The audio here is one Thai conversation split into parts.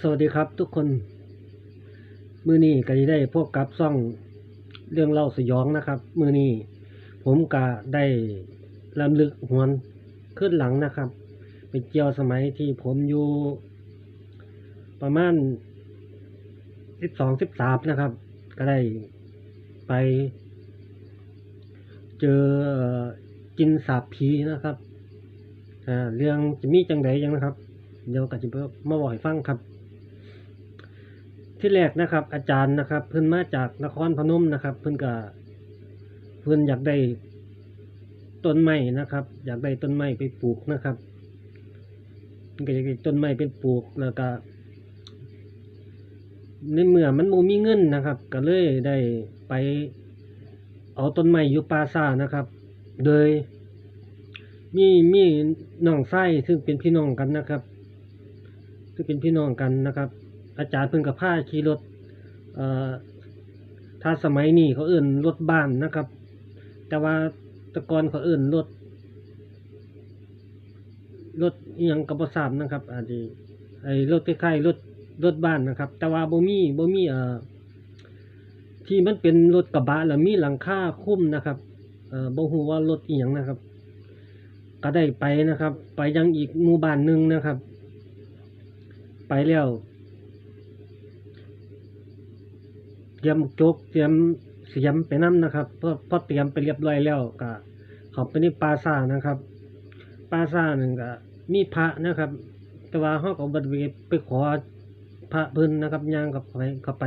สวัสดีครับทุกคน มือนี้ก็ได้พบกับซ่องเรื่องเล่าสยองนะครับ มือนี้ผมก็ได้ลำลึกหวนขึ้นหลังนะครับ ไปเกี่ยวสมัยที่ผมอยู่ ประมาณสิบสองสิบสามนะครับ ก็ได้ไป เจอเอ่อกินสาบผีนะครับอ่าเรื่องจะมีจังใดยังนะครับ เดี๋ยวก็จะมาบอกให้ฟังครับ ที่แรกนะครับ อาจารย์นะครับ เพิ่นมาจากนครพนมนะครับ เพิ่นก็เพิ่นอยากได้ต้นไม้นะครับ อยากได้ต้นไม้ไปปลูกนะครับเพิ่นก็อยากได้ต้นไม้เป็นปลูกแล้วก็ในเมื่อมันบ่มีเงินนะครับ ก็เลยได้ไปเอาต้นไม้อยู่ป่าซ่านะครับ โดยมีมีน้องไส้ซึ่งเป็นพี่น้องกันนะครับซึ่งเป็นพี่น้องกันนะครับ อาจารย์เพิ่นกับผ้าขี่รถเอ่อถ้าสมัยนี้เขาเอื่นรถบ้านนะครับ แต่ว่าตะกอนเขาเอื่นรถรถอหยังกับระสามนะครับ อาจจะไอ้รถคล้ายๆรถรถบ้านนะครับ แต่ว่าบ่มีบ่มีเอ่อที่มันเป็นรถกระบะแล้วมีหลังคาคุ้มนะครับเอ่อบ่ฮู้ว่ารถอีหยังนะครับ ก็ได้ไปนะครับ ไปยังอีกหมู่บ้านหนึ่งนะครับ ไปแล้วเต รียมจกเตรียมเสียมไปน้ำนะครับเพราะพอเตรียมไปเรียบร้อยแล้วก็เขาไปในปราสานะครับปราสาหนึ่งก็มีพระนะครับ แต่ว่าเขาก็บัดเวไปขอพระพิ่นนะครับย่างกับไปเข้าไป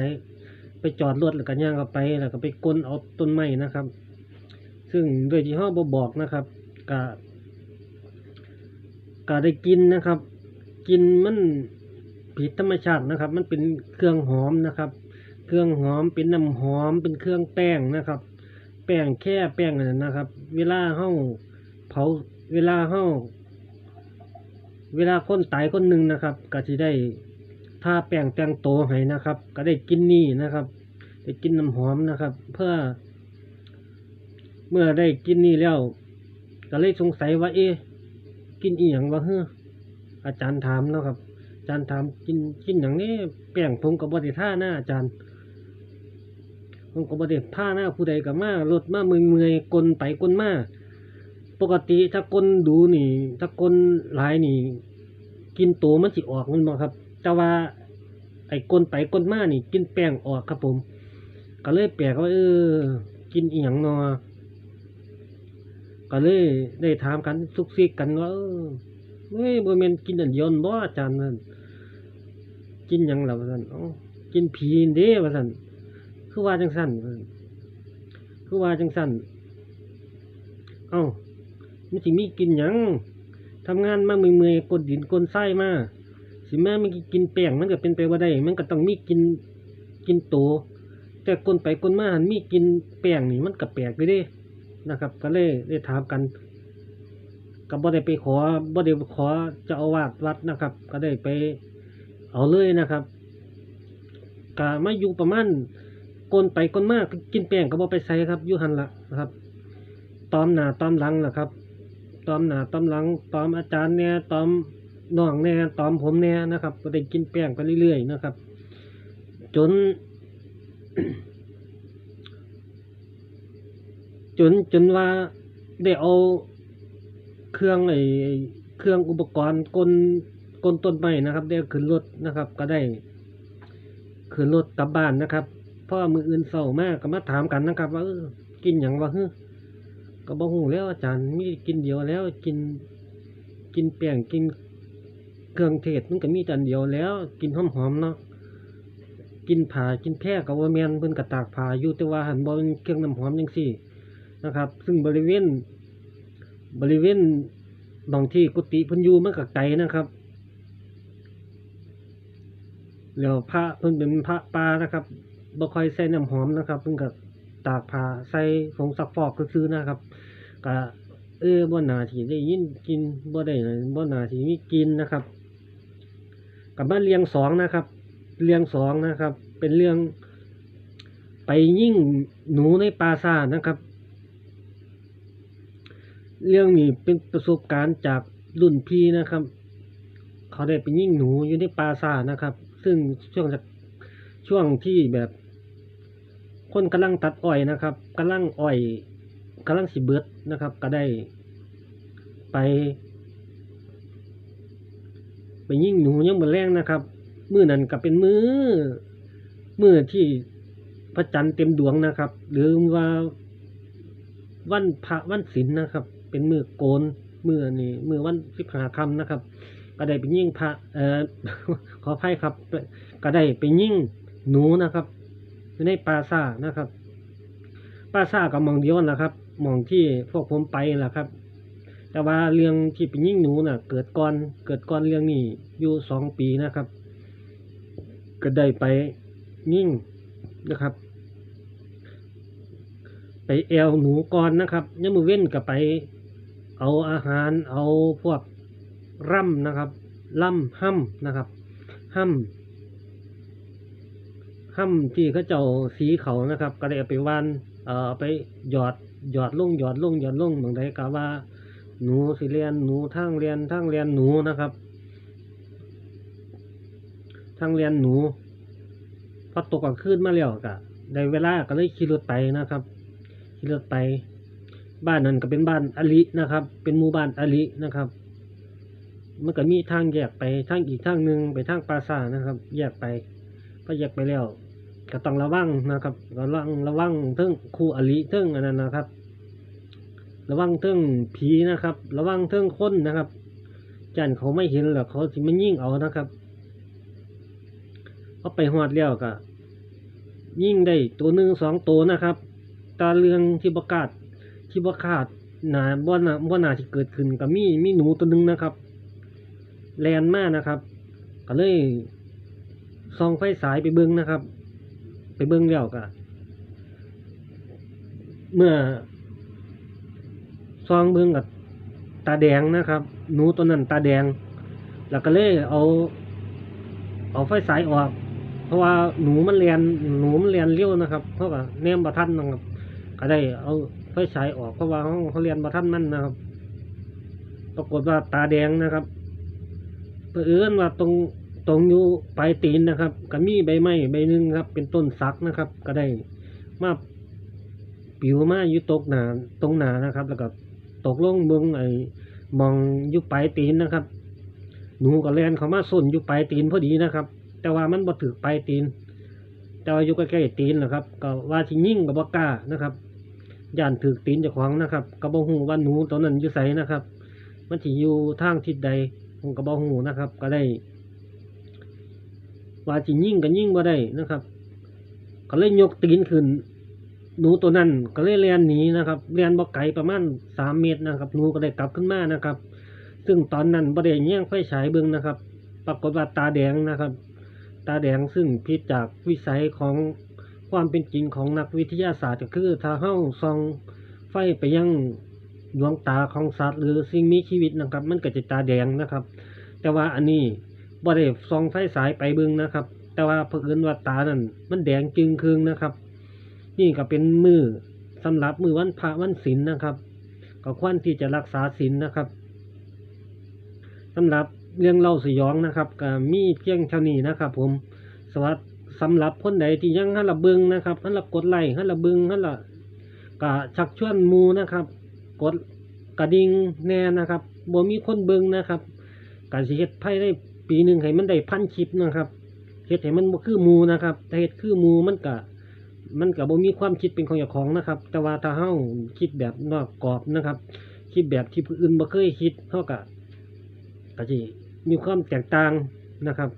ไปจอดรถแล้วก็ย่างเข้าไปแล้วก็ไปกลนเอาต้นไม้นะครับ ซึ่งโดยที่เขาบบอกนะครับก็ก็ได้กินนะครับ กินมันผิดธรรมชาตินะครับ มันเป็นเครื่องหอมนะครับ เครื่องหอมเป็นน้ำหอมเป็นเครื่องแป้งนะครับ แป้งแค่แป้งนั่นนะครับ เวลาเฮาเผาเวลาเฮาเวลาคนตายคนหนึ่งนะครับ ก็สิได้ถ้าแป้งแต่งโตให้นะครับ ก็ได้กินนี่นะครับ ได้กินน้ำหอมนะครับ เพื่อ เมื่อได้กินนี่แล้ว ก็เลยสงสัยว่า เอ๊ะกินอีหยังวะเฮ้ออาจารย์ถามนะครับ อาจารย์ถามกินกินอย่างนี้แป้งผมกับบไดิท่าหน้าอาจารย์ ผมกับบไดิท่าหน้าผู้ใดกับมารถมาเมื่อยเมื่อยๆกลนไปกลนมาปกติถ้ากลนดูนี่ ถ้ากลนหลายนี่ กินตัวมันสิออกมันบ่ครับ แต่ว่า ไอ้กลนไปกลนมานี่ กินแป้งออกครับผม ก็เลยแปลกว่าเออ กินอีหยังเนอก็เลยได้ถามกันซุกซิกกันว่าเออเฮ้ยบ่แม่นกินอันยนบ่อาจารย์นั่นกินหยังล่ะว่าซั่นอ้ากินผีเด้ว่าซั่น คือว่าจังซั่นว่านคือว่าจังซั่นเอ้ามันสิมีกินหยังทำงานมาเมื่อยๆกดดินกดทรายมาสิแมามันกินแป้งมันก็เป็นไปบ่ได้มันก็ต้องมีกินกินโต แต่คนไปคนมาหันมีกินแป้งนี่มันก็แปลกไปด้นะครับ ก็เลยได้ถามกันก็บ่ได้ไปขอบ่ได้ขอจ้าอาวาสวัดนะครับ ก็ได้ไปเอาเลยนะครับก็มาอยู่ประมาณ คนไปคนมากกินแป้งก็บ่ไปใส่ครับยูหันละนะครับตอมหน้าตอมหลังนะครับตอมหน้าตอมหลังตอมอาจารย์เนี่ยตอมน้องเนี่ยตอมผมเนี่ยนะครับ ก็ได้กินแป้งไปเรื่อยๆนะครับ จน จนจนว่าได้เอาเครื่องไอ้เครื่องอุปกรณ์กลกลต้นไม้นะครับ ได้ขึ้นรถนะครับ ก็ได้ขึ้นรถกลับบ้านนะครับ พราะว่ามืออื่นเศร้ามากก็มาถามกันนะครับว่ากินอย่างวะฮึก็บอกหูแล้วอาจารย์มีกินเดียวแล้วกินกินแป้งกินเครื่องเทศมันก็มีแต่อันเดียวแล้ว กินหอมๆเนาะกินผ่ากินแพร่กับว่าแมนเพิ่นกระตากผ่าอยู่แต่ว่าหันบ่เป็นเครื่องน้ำหอมจังซี่นะครับ ซึ่งบริเวณบริเวณบางที่กุฏิพิ่นอยู่มันก็ไกนะครับ แล้วพระเพิ่นเป็นพระปานะครับ บ่ค่อยใส่น้ำหอมนะครับเพิ่นก็ตากผ้าใส่ผงซักฟอกซื่อๆนะครับก็เออบ่น่าสิได้ยินกินบ่ได้บ่น่าสิมีกินนะครับกับมาเรียงสองนะครับ เรื่องสองนะครับ เป็นเรื่อง ไปยิ่งหนูในปราสาทนะครับ เรื่องนี้เป็นประสบการณ์จากรุ่นพี่นะครับ เขาได้ไปยิ่งหนูอยู่ในปราสาทนะครับ ซึ่งช่วงจากช่วงที่แบบ คนกำลังตัดอ้อยนะครับกำลังอ้อยกำลังสิเบิดนะครับ ก็ได้ ไป ไปยิ่งหนูยังบนแรงนะครับมือนั้นก็เป็นมือมือที่พระจันทร์เต็มดวงนะครับ หรือว่าวันพระวันศีลนะครับ เป็นมือโกนมือนี่มือวันสิบหาคำนะครับ ก็ได้ไปยิ่งพระเอ่อขออภัยครับ ก็ได้ไปยิ่งหนูนะครับ อยู่ในปราสานะครับปราสากับมองเดียวนะครับมองที่พวกผมไปแหละครับ แต่ว่าเรื่องที่ไปยิ่งหนูน่ะ เกิดก่อนเกิดก่อนเรื่องนี้อยู่สองปีนะครับ ก็ได้ไปยิ่งนะครับ ไปแอวหนูก่อนนะครับยังมือเว้นกับไป เอาอาหารเอาพวกร่ำนะครับ ล่ำห้ำนะครับห้ำ ห้ำที่เขาเจ้าสีเขานะครับ ก็ได้เอาไปวานเอ่อไปหยอดหยอดลงหยอดลงหยอดลงบางใดกะว่า หนูสิเรียนหนูทั้งเรียนทั้งเรียนหนูนะครับทั้งเรียนหนูพอตกกลางคืนมาแล้วกะได้เวลาก็เลยขี่รถไปนะครับขี่รถไป บ้านนั้นก็เป็นบ้านอลินะครับ เป็นหมู่บ้านอลินะครับมันก็มีทางแยกไปทางอีกทางหนึ่งไปทางปราสาทนะครับ แยกไป ก็แยกไปแล้ว ก็ต้องระวังนะครับระวังระวังเทิงครูอลิเทิงอันนั้นนะครับ ระวังเทิงผีนะครับ ระวังเทิงคนนะครับ จันเขาไม่เห็นหรอกเขาสิมันยิ่งเอานะครับเขาไปหอดแล้วก็ยิ่งได้ตัวหนึ่งสองตัวนะครับ ตาเรืองที่ประกาศที่บ่คาดหนาบ่นาบ่นาที่เกิดขึ้นก็มีมีหนูตัวหนึ่งนะครับแลนมากนะครับ ก็เลยส่องไฟสายไปเบิ้งนะครับ ไปเบิ้งแล้วก็เมื่อซองเบิ้งกับตาแดงนะครับหนูตัวนั้นตาแดง แล้วก็เลยเอา เอาไฟสายออก เพราะว่าหนูมันเรียนหนูมันเรียนเร็วนะครับ เพราะว่าแนมประทันนะครับก็ได้เอาไฟฉายออกเพราะว่าเขาเขาเรียนมาท่านมันนะครับ ปรากฏว่าตาแดงนะครับเพื่อเอื้อนว่าตรง ตรงอยู่ปลายตีนนะครับก็มีใบไม้ใบหนึ่งครับ เป็นต้นสักนะครับ ก็ได้มาปิวมาอยู่ตกหนาตรงหนานะครับ แล้วก็ตกลงเบืองไอ้มองอยู่ปลายตีนนะครับ หนูก็แลนเขามาส้นอยู่ปลายตีนพอดีนะครับ แต่ว่ามันบ่ถือปลายตีน แต่ว่าอยู่ใกล้ๆตีนนะครับ ก็ว่าที่ยิ่งกับบ่กล้านะครับย่านถือตีนจ้าของนะครับกระบอกหูว่าหนูตอนนั้นอยู่ไสนะครับ มันสิอยู่ทางทิศใดผมกระบอกหูนะครับ ก็ได้ ว่าสิยิ่งกันยิ่งบ่ได้นะครับ ก็เลยยกตีนขึ้นหนูตัวนั้นก็เลยเลียนหนีนะครับเลียนบ่ไกลประมาณสามเมตรนะครับหนูก็ได้กลับขึ้นมานะครับ ซึ่งตอนนั้นบ่ได้แย่งไฟฉายเบิ่งนะครับ ปรากฏว่าตาแดงนะครับ ตาแดงซึ่งผิดจากวิสัยของความเป็นจริงของนักวิทยาศาสตร์ก็คือถ้าเฮาส่องไฟไปยังดวงตาของสัตว์หรือสิ่งมีชีวิตนะครับ มันก็จะตาแดงนะครับ แต่ว่าอันนี้ บ่ได้ส่องไฟสายไปเบิ่งนะครับ แต่ว่าเพิ่นว่าตานั่นมันแดงจึงคืงนะครับ นี่ก็เป็นมือสำหรับมือวันพระวันศีลนะครับ ก็ควรที่จะรักษาศีลนะครับสำหรับเรื่องเล่าสยองนะครับก็มีเพียงเท่านี้นะครับ ผมสวัสดีสำหรับคนใดที่ยังหันละเบิงนะครับหันละกดไลค์หันละเบิงหันละกะชักชวนมูนะครับ กดกระดิ่งแน่นะครับบ่มีคนเบิงนะครับกะสิเฮ็ดภายใน ปีหนึ่งให้มันได้พันคลิปนะครับเฮ็ดให้มันบ่คือมูนะครับแต่เฮ็ดคือมูมันกะมันกะบ่มีความคิดเป็นของเจ้าของนะครับ แต่ว่าถ้าเฮาคิดแบบนอกกรอบนะครับ คิดแบบที่ผู้อื่นบ่เคยคิดเฮากะก็สิมีความแตกต่างนะครับ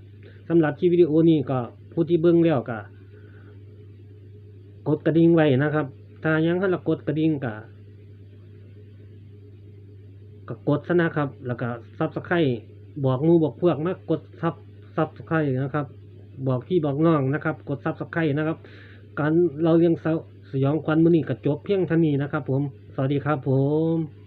สำหรับคลิปวิดีโอนี้ก็ผู้ที่เบิ่งแล้วก็กดกระดิ่งไว้นะครับ ถ้ายังให้เรากดกระดิ่งก็ก็กดซะนะครับ แล้วก็ซับสไครต์ บอกหมูบอกพวกมากดซับซับสไครต์นะครับ บอกพี่บอกน้องนะครับ กดซับสไครต์นะครับ การเราเรียงสยองควันมือนี่ก็จบเพียงเท่านี้นะครับ ผม สวัสดีครับผม